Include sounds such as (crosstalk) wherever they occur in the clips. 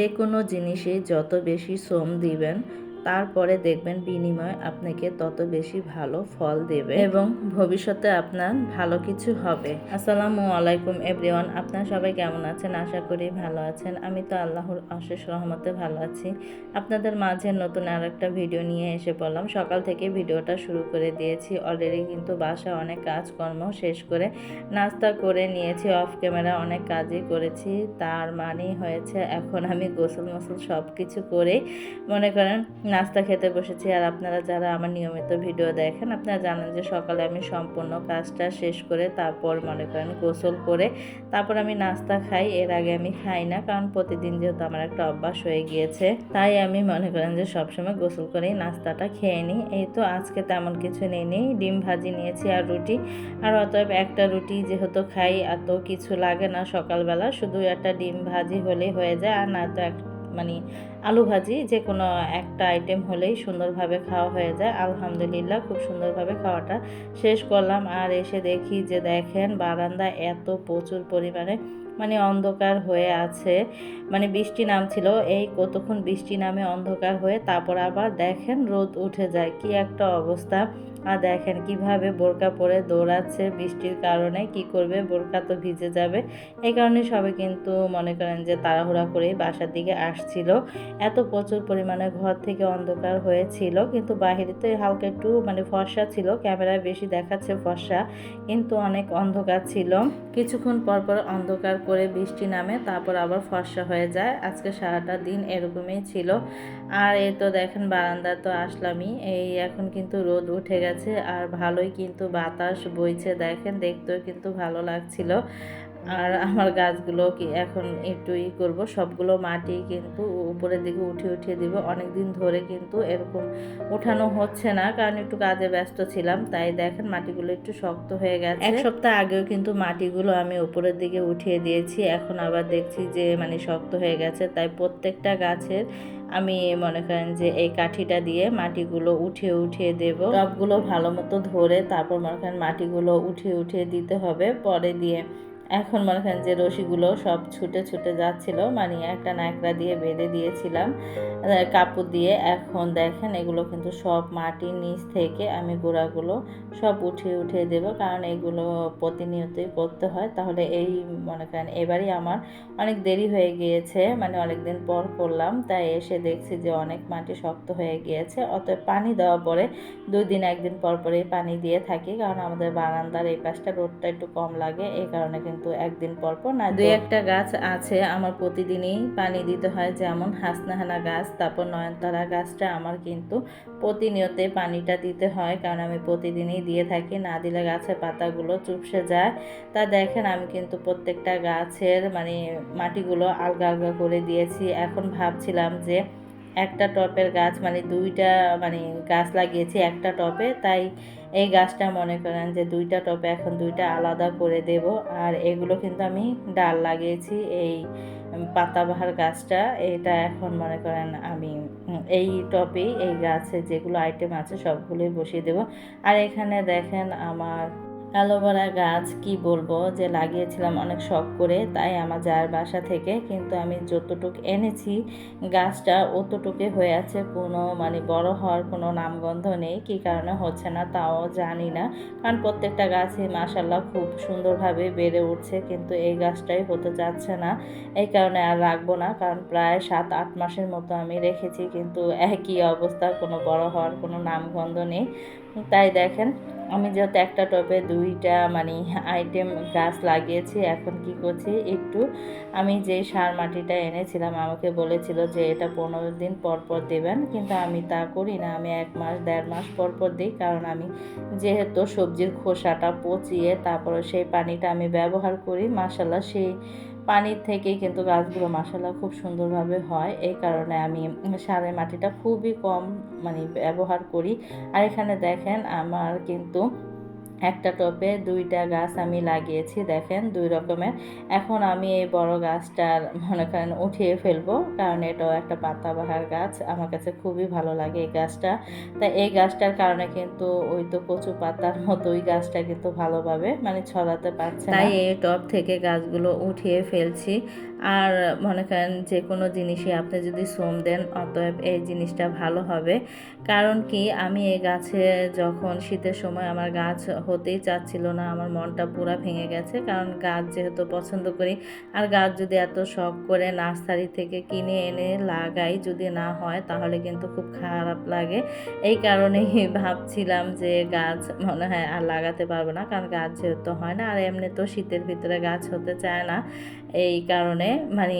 যে কোনো জিনিসে যত বেশি শ্রম দিবেন তারপরে দেখবেন বিনিময় আপনাকে তত বেশি ভালো ফল দেবে এবং ভবিষ্যতে আপনার ভালো কিছু হবে। আসসালামু আলাইকুম এভরিওয়ান, আপনার সবাই কেমন আছেন? আশা করি ভালো আছেন। আমি তো আল্লাহর অশেষ রহমতে ভালো আছি। আপনাদের মাঝে নতুন আর একটা ভিডিও নিয়ে এসে পড়লাম। সকাল থেকে ভিডিওটা শুরু করে দিয়েছি। অলরেডি কিন্তু বাসা অনেক কাজকর্ম শেষ করে নাস্তা করে নিয়েছি অফ ক্যামেরা অনেক কাজই করেছি। তার মানেই হয়েছে এখন আমি গোসল মোসল সব কিছু করে মনে করেন নাস্তা খেতে বসেছি আর আপনারা যারা আমার নিয়মিত ভিডিও দেখেন, আপনারা জানেন যে সকালে আমি সম্পূর্ণ কাজটা শেষ করে তারপর মনে করেন গোসল করে তারপর আমি নাস্তা খাই। এর আগে আমি খাই না কারণ প্রতিদিন যেহেতু আমার একটা অভ্যাস হয়ে গিয়েছে, তাই আমি মনে করেন যে সবসময় গোসল করেই নাস্তাটা খেয়ে নিই। এই তো আজকে তেমন কিছু নেই নেই। ডিম ভাজি নিয়েছি আর রুটি। আর অতএব একটা রুটি যেহেতু খাই এত কিছু লাগে না সকালবেলা। শুধু একটা ডিম ভাজি হলেই হয়ে যায়, আর না তো এক মানে আলু ভাজি যে কোনো একটা আইটেম হলেই সুন্দরভাবে খাওয়া হয়ে যায়। আলহামদুলিল্লাহ, খুব সুন্দরভাবে খাওয়াটা শেষ করলাম। আর এসে দেখি যে দেখেন বারান্দা এত প্রচুর পরিমাণে মানে অন্ধকার হয়ে আছে। মানে বৃষ্টি নামছিল, এই কতক্ষণ বৃষ্টি নামে অন্ধকার হয়ে তারপর আবার দেখেন রোদ উঠে যায়, কি একটা অবস্থা। আর দেখেন কীভাবে বোরকা পরে দৌড়াচ্ছে বৃষ্টির কারণে, কি করবে, বোরকা তো ভিজে যাবে। এই কারণে সবাই কিন্তু মনে করেন যে তাড়াহুড়া করেই বাসার দিকে আসছিল। এত প্রচুর পরিমাণে ঘর থেকে অন্ধকার হয়েছিল, কিন্তু বাহিরে তো হালকা একটু মানে ফর্সা ছিল, ক্যামেরায় বেশি দেখাচ্ছে ফর্সা, কিন্তু অনেক অন্ধকার ছিল। কিছুক্ষণ পর পর অন্ধকার করে বৃষ্টি নামে, তারপর আবার ফর্সা হয়ে যায়। আজকে সারাটা দিন এরকমই ছিল। আর এই তো দেখেন বারান্দা তো আসলামই। এই এখন কিন্তু রোদ উঠে গেছে, আর ভালোই কিন্তু বাতাস বইছে দেখেন, দেখতেও কিন্তু ভালো লাগছিল। আর আমার গাছগুলো কি এখন একটু ই করব, সবগুলো মাটি কিন্তু উপরের দিকে উঠিয়ে উঠিয়ে দিব। অনেক দিন ধরে কিন্তু এরকম ওঠানো হচ্ছে না, কারণ একটু কাজে ব্যস্ত ছিলাম, তাই দেখেন মাটিগুলো একটু শক্ত হয়ে গেছে। এক সপ্তাহ আগেও কিন্তু মাটিগুলো আমি উপরের দিকে উঠিয়ে দিয়েছি, এখন আবার দেখছি যে মানে শক্ত হয়ে গেছে। তাই প্রত্যেকটা গাছের আমি মনে করেন যে এই কাঠিটা দিয়ে মাটিগুলো উঠিয়ে উঠিয়ে দেব। টবগুলো ভালো মতো ধরে তারপর মনে করেন মাটিগুলো উঠিয়ে উঠিয়ে দিতে হবে পরে দিয়ে। এখন মনে করেন যে রশিগুলো সব ছুটে ছুটে যাচ্ছিল মানে একটা ন্যাকড়া দিয়ে বেঁধে দিয়েছিলাম কাপড় দিয়ে। এখন দেখেন এগুলো কিন্তু সব মাটির নিচ থেকে আমি গোড়াগুলো সব উঠিয়ে উঠিয়ে দেব, কারণ এগুলো প্রতিনিয়তই করতে হয়। তাহলে এই মনে করেন এবারই আমার অনেক দেরি হয়ে গিয়েছে মানে অনেক দিন পর করলাম, তাই এসে দেখছি যে অনেক মাটি শক্ত হয়ে গিয়েছে। অতএব পানি দেওয়া পরে দুই দিন, একদিন পর পরেই পানি দিয়ে থাকি, কারণ আমাদের বারান্দার এই পাশটা রোদটা একটু কম লাগে, এই কারণে কিন্তু একদিন পর পর না দুই একটা গাছ আছে আমার প্রতিদিনই পানি দিতে হয় যেমন হাসনাহানা গাছ তারপর নয়নতারা গাছটা আমার কিন্তু প্রতিনিয়তে পানিটা দিতে হয় কারণ আমি প্রতিদিনই দিয়ে থাকি না দিলে গাছের পাতাগুলো চুপসে যায়। তা দেখেন আমি কিন্তু প্রত্যেকটা গাছের মানে মাটিগুলো আলগা আলগা করে দিয়েছি। এখন ভাবছিলাম যে একটা টপের গাছ মানে দুইটা মানে গাছ লাগিয়েছি একটা টপে, তাই এই গাছটা মনে করেন যে দুইটা টপে এখন দুইটা আলাদা করে দেব। আর এগুলো কিন্তু আমি ডাল লাগিয়েছি, এই পাতাবাহার গাছটা। এটা এখন মনে করেন আমি, এই টপেই এই গাছে যেগুলো আইটেম আছে সবগুলোই বসিয়ে দেব। আর এখানে দেখেন আমার অ্যালোভেরা গাছ, কি বলব? যে লাগিয়েছিলাম অনেক শখ করে, তাই আমার যার বাসা থেকে কিন্তু আমি যতটুক এনেছি, গাছটা অতটুকু হয়ে আছে। কোনো মানে বড় হওয়ার কোনো নামগন্ধ নেই, কি কারণে হচ্ছে না তাও জানি না। কারণ প্রত্যেকটা গাছই মাসাল্লাহ খুব সুন্দরভাবে বেড়ে উঠছে, কিন্তু এই গাছটাই হতে যাচ্ছে না। এই কারণে আর রাখব না, কারণ প্রায় সাত, আট মাসের মতো আমি রেখেছি, কিন্তু একই অবস্থা, কোনো বড় হওয়ার কোনো নামগন্ধ নেই। তাই দেখেন আমি যেহেতু একটা টবে দুইটা মানে আইটেম গাছ লাগিয়েছি, এখন কি করছি? একটু আমি যে সার মাটিটা এনেছিলাম, আমাকে বলেছিল যে এটা পনেরো দিন পর পর দেবেন, কিন্তু আমি তা করি না আমি এক মাস, দেড় মাস পর পর দিই, কারণ আমি যেহেতু সবজির খোসাটা পচিয়ে তারপরে সেই পানিটা আমি ব্যবহার করি মাসাল্লাহ সেই পানির থেকে কিন্তু গাছগুলো মাসাল্লাহ খুব সুন্দরভাবে হয়। এই কারণে আমি সারের মাটিটা খুবই কম মানে ব্যবহার করি। আর এখানে দেখেন আমার কিন্তু একটা টবে দুইটা গাছ আমি লাগিয়েছি, দেখেন দুই রকমের। এখন আমি এই বড় গাছটার মনে করেন উঠিয়ে ফেলব, কারণ এটাও একটা পাতাবাহার গাছ। আমার কাছে খুবই ভালো লাগে এই গাছটা। তাই এই গাছটার কারণে কিন্তু ওই তো কচু পাতার মতো ওই গাছটা কিন্তু ভালোভাবে মানে ছড়াতে পারছে তাই এই টব থেকে গাছগুলো উঠিয়ে ফেলছি। আর মনে করেন যে কোনো জিনিসই আপনি যদি শ্রম দেন, অতএব এই জিনিসটা ভালো হবে। কারণ কি, আমি এই গাছে যখন শীতের সময় আমার গাছ হতেই চাচ্ছিল না, আমার মনটা পুরো ভেঙে গেছে। কারণ গাছ যেহেতু পছন্দ করি, আর গাছ যদি এত শখ করে নার্সারি থেকে কিনে এনে লাগাই যদি না হয়, তাহলে কিন্তু খুব খারাপ লাগে। এই কারণেই ভাবছিলাম যে গাছ মনে হয় আর লাগাতে পারব না, কারণ গাছ যেহেতু হয় না, আর এমনি তো শীতের ভিতরে গাছ হতে চায় না। এই কারণে মানে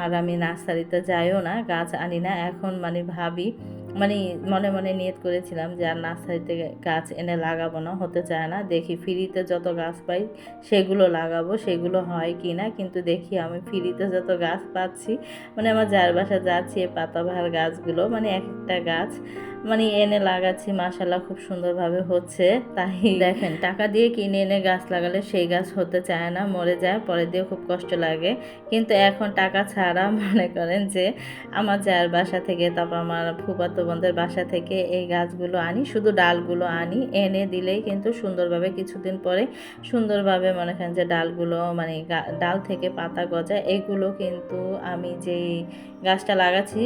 আর আমি নার্সারিতে যাইও না, গাছ আনি না। এখন মানে ভাবি মানে মনে মনে নিয়ত করেছিলাম যে, আর নার্সারিতে গাছ এনে লাগাবো না, হতে চায় না। দেখি ফ্রিতে যত গাছ পাই, সেগুলো লাগাবো, সেগুলো হয় কি না। কিন্তু দেখি আমি ফ্রিতে যত গাছ পাচ্ছি মানে আমার যার বাসা যাচ্ছি পাতাবাহার গাছগুলো মানে এক একটা গাছ মানে এনে লাগাচ্ছি মাসাল্লাহ খুব সুন্দরভাবে হচ্ছে। তাই দেখেন, টাকা দিয়ে কিনে এনে গাছ লাগালে সেই গাছ হতে চায় না, মরে যায় পরে দিয়ে খুব কষ্ট লাগে। কিন্তু এখন টাকা ছাড়া (laughs) মনে করেন যে, আমার যার বাসা থেকে, তারপর আমার ফুপাতো বোনদের বাসা থেকে এই গাছগুলো আনি, শুধু ডালগুলো আনি, এনে দিলেই কিন্তু সুন্দরভাবে কিছুদিন পরে সুন্দরভাবে মনে করেন যে ডালগুলো মানে ডাল থেকে পাতা গজা এগুলো কিন্তু আমি যেই গাছটা লাগাচ্ছি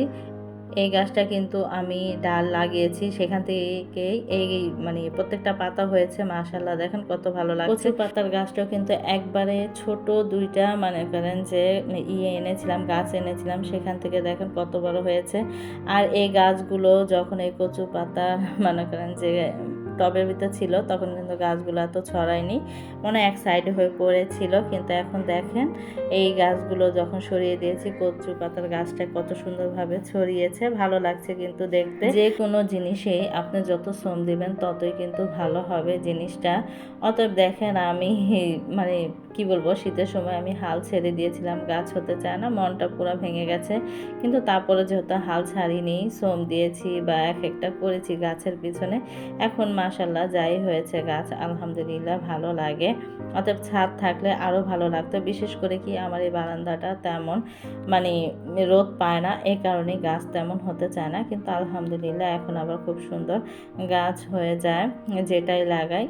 এই গাছটা কিন্তু আমি ডাল লাগিয়েছি। সেখান থেকেই এই মানে প্রত্যেকটা পাতা হয়েছে মাশাল্লাহ দেখেন কত ভালো লাগে কচু পাতার গাছটাও কিন্তু একবারে ছোট দুইটা মানে করেন যে ইয়ে এনেছিলাম, গাছ এনেছিলাম, সেখান থেকে দেখেন কত বড় হয়েছে। আর এই গাছগুলো যখন এই কচু পাতা, মনে করেন যে টবের ভিতর ছিল, তখন কিন্তু গাছগুলো এত ছড়ায়নি। মনে এক সাইডে হয়ে পড়েছিল, কিন্তু এখন দেখেন এই গাছগুলো যখন সরিয়ে দিয়েছি, কচু পাতার গাছটা কত সুন্দরভাবে ছড়িয়েছে। ভালো লাগছে কিন্তু দেখতে। যে কোনো জিনিসেই আপনি যত শ্রম দিবেন, ততই কিন্তু ভালো হবে জিনিসটা। অতএব দেখেন আমি মানে কি বলব, শীতের সময় আমি হাল ছেড়ে দিয়েছিলাম, গাছ হতে চায় না, মনটা পুরো ভেঙে গেছে। কিন্তু তারপরে যেহেতু হাল ছাড়িনি, শ্রম দিয়েছি বা এক একটা করেছি গাছের পিছনে, এখন মাসাল্লাহ যাই হয়েছে গাছ, আলহামদুলিল্লাহ ভালো লাগে। অতএব ছাদ থাকলে আরও ভালো লাগতো, বিশেষ করে কি আমার এই বারান্দাটা তেমন মানে রোদ পায় না এই কারণে গাছ তেমন হতে চায় না, কিন্তু আলহামদুলিল্লাহ এখন আবার খুব সুন্দর গাছ হয়ে যায়, যেটাই লাগাই।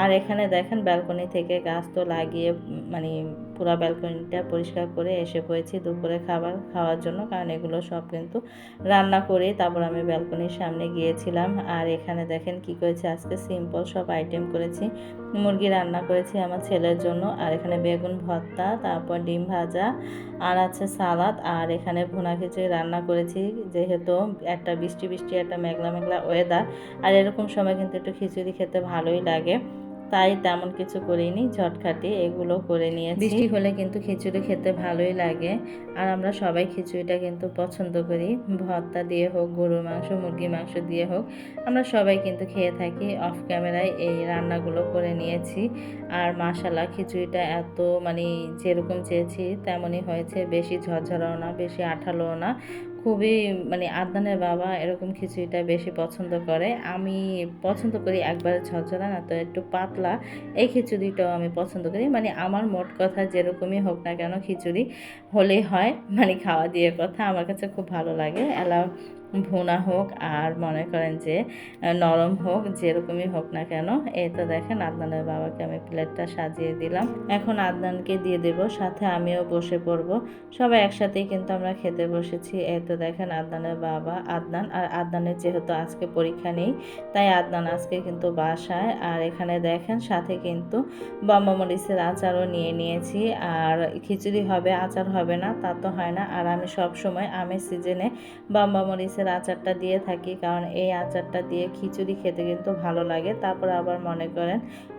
আর এখানে দেখেন, ব্যালকনি থেকে গাছ তো লাগিয়ে মানে পুরো ব্যালকনিটা পরিষ্কার করে এসে পড়েছি দুপুরে খাবার খাওয়ার জন্য, কারণ এগুলো সব কিন্তু রান্না করে তারপর আমি ব্যালকনির সামনে গিয়েছিলাম। আর এখানে দেখেন কি করেছি, আজকে সিম্পল সব আইটেম করেছি। মুরগি রান্না করেছি আমার ছেলের জন্য, আর এখানে বেগুন ভর্তা, তারপর ডিম ভাজা, আর আছে সালাদ, আর এখানে ভুনা খিচুড়ি রান্না করেছি। যেহেতু একটা বৃষ্টি বৃষ্টি, একটা মেঘলা মেঘলা ওয়েদার আর এরকম সময় কিন্তু একটু খিচুড়ি খেতে ভালোই লাগে। তাই তেমন কিছু করিনি, ঝটখাটি এগুলো করে নিয়েছি। বৃষ্টি হলে কিন্তু খিচুড়ি খেতে ভালোই লাগে। আর আমরা সবাই খিচুড়িটা কিন্তু পছন্দ করি। ভর্তা দিয়ে হোক, গরুর মাংস মুরগি মাংস দিয়ে হোক, আমরা সবাই কিন্তু খেয়ে থাকি। অফ ক্যামেরায় এই রান্নাগুলো করে নিয়েছি। আর মাশাল্লাহ খিচুড়িটা এত মানে যেরকম চেয়েছি, তেমনই হয়েছে। বেশি ঝরঝরাও না, বেশি আঠালোও না। খুবই মানে আদনানের বাবা এরকম খিচুড়িটা বেশি পছন্দ করে। আমি পছন্দ করি একবারে ঝরঝরা না, তো একটু পাতলা। এই খিচুড়িটাও আমি পছন্দ করি। মানে আমার মোট কথা যেরকমই হোক না কেন খিচুড়ি হলেই হয়। মানে খাওয়া দিয়ে কথা। আমার কাছে খুব ভালো লাগে। এলাও ভুনা হোক আর মনে করেন যে নরম হোক, যেরকমই হোক না কেন এই তো দেখেন আদনানের বাবাকে আমি প্লেটটা সাজিয়ে দিলাম। এখন আদনানকে দিয়ে দেব, সাথে আমিও বসে পড়ব। সবাই একসাথেই কিন্তু আমরা খেতে বসেছি। এই তো দেখেন আদনানের বাবা, আদনান। আর আদনানের যেহেতু আজকে পরীক্ষা নেই, তাই আদনান আজকে কিন্তু বাসায়। আর এখানে দেখেন সাথে কিন্তু বম্বামরিচের আচারও নিয়ে নিয়েছি। আর খিচুড়ি হবে, আচার হবে না, তা তো হয় না। আর আমি সব সময় আমের সিজনে বম্বামরিচের মাছের আচারটা দিয়ে থাকি, কারণ এই আচারটা দিয়ে খিচুড়ি খেতে কিন্তু ভালো লাগে। তারপর আবার মনে করেন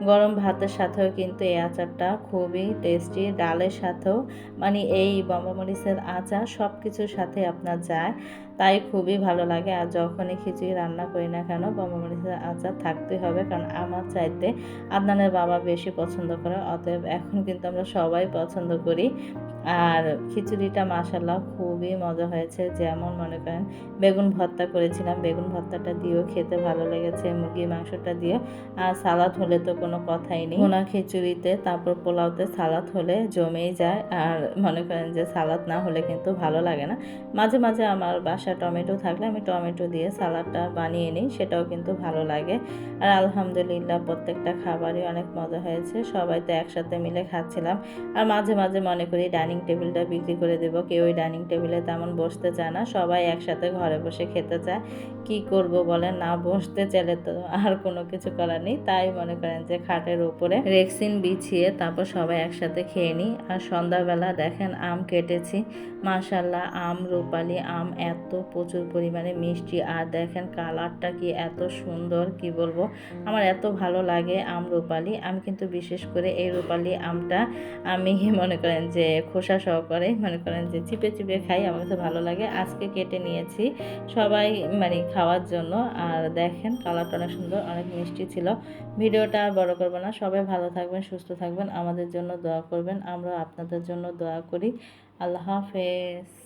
গরম ভাতের সাথেও কিন্তু এই আচারটা খুবই টেস্টি ডালের সাথেও। মানে এই বম্বামরিচের আচার সব কিছুর সাথে আপনার যায়। তাই খুবই ভালো লাগে। আর যখনই খিচুড়ি রান্না করি না কেন বম্বামরিচের আচার থাকতেই হবে। কারণ আমার চাইতে আদনানের বাবা বেশি পছন্দ করে। অতএব এখন কিন্তু আমরা সবাই পছন্দ করি। আর খিচুড়িটা মাসাল্লাহ খুবই মজা হয়েছে। যেমন মনে করেন, বেগুন ভর্তা করেছিলাম। বেগুন ভর্তাটা দিয়েও খেতে ভালো লেগেছে মুরগির মাংসটা দিয়ে আর সালাদ হলে তো কোনো কথাই নেই। ভুনা খিচুড়িতে, তারপর পোলাওতে সালাদ হলে জমেই যায়। আর মনে করেন যে সালাদ না হলে কিন্তু ভালো লাগে না। মাঝে মাঝে আমার বাসা টমেটো থাকলে আমি টমেটো দিয়ে সালাদটা বানিয়ে নিই, সেটাও কিন্তু ভালো লাগে। আর আলহামদুলিল্লাহ প্রত্যেকটা খাবারই অনেক মজা হয়েছে, সবাই তো একসাথে মিলে খাচ্ছিলাম। আর মাঝে মাঝে মনে করি ডাইনিং টেবিলটা বিক্রি করে দেবো, কেউ ওই ডাইনিং টেবিলে তেমন বসতে চায় না, সবাই একসাথে ঘরে বসে খেতে চায়। কি করব বলে না বসতে চাইলে তো আর কোনো কিছু করার নেই। তাই মনে করেন যে খাটের উপরে রেক্সিন বিছিয়ে তারপর সবাই একসাথে খেয়ে নিই। আর সন্ধ্যাবেলা দেখেন আম কেটেছি। মাশাল্লাহ আম রূপালি আম এত প্রচুর পরিমাণে মিষ্টি। আর দেখেন কালারটা কি এত সুন্দর, কি বলব? আমার এত ভালো লাগে আম রূপালি। আমি কিন্তু বিশেষ করে এই রূপালি আমটা আমি (laughs) মনে করেন যে খোসা সহকারে মনে করেন যে চিপে চিপে খাই, আমার তো ভালো লাগে। আজকে কেটে নিয়েছি সবাই মানে খাওয়ার জন্য। আর দেখেন কালারটা অনেক সুন্দর, অনেক মিষ্টি ছিল। ভিডিওটা আর বড় করব না, সবাই ভালো থাকবেন, সুস্থ থাকবেন। আমাদের জন্য দোয়া করবেন। আমরা আপনাদের জন্য দোয়া করি। আল্লাহ হাফেজ।